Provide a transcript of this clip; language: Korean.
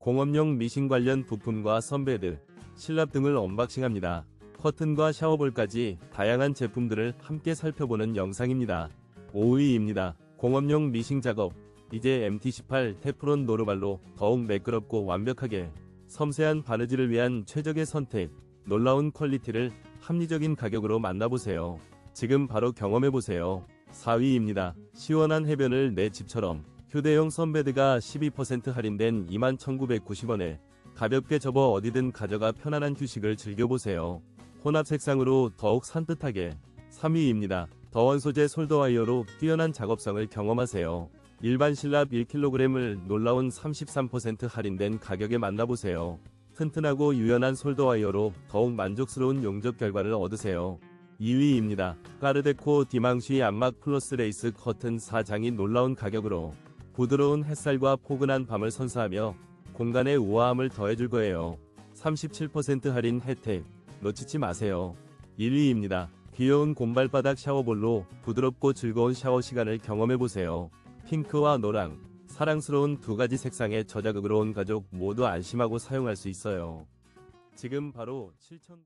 공업용 미싱 관련 부품과 선베드, 실납 등을 언박싱합니다. 커튼과 샤워볼까지 다양한 제품들을 함께 살펴보는 영상입니다. 5위입니다. 공업용 미싱 작업. 이제 MT18 테프론 노르발로 더욱 매끄럽고 완벽하게 섬세한 바느질을 위한 최적의 선택. 놀라운 퀄리티를 합리적인 가격으로 만나보세요. 지금 바로 경험해보세요. 4위입니다. 시원한 해변을 내 집처럼 휴대용 선베드가 12% 할인된 21,990원에 가볍게 접어 어디든 가져가 편안한 휴식을 즐겨보세요. 혼합 색상으로 더욱 산뜻하게 3위입니다. 더원 소재 솔더와이어로 뛰어난 작업성을 경험하세요. 일반 실납 1kg을 놀라운 33% 할인된 가격에 만나보세요. 튼튼하고 유연한 솔더와이어로 더욱 만족스러운 용접 결과를 얻으세요. 2위입니다. 까르데코 디망쉬 안막 플러스 레이스 커튼 4장이 놀라운 가격으로 부드러운 햇살과 포근한 밤을 선사하며 공간의 우아함을 더해줄 거예요. 37% 할인 혜택 놓치지 마세요. 1위입니다. 귀여운 곰발바닥 샤워볼로 부드럽고 즐거운 샤워 시간을 경험해보세요. 핑크와 노랑, 사랑스러운 두 가지 색상의 저자극으로 온 가족 모두 안심하고 사용할 수 있어요. 지금 바로 7천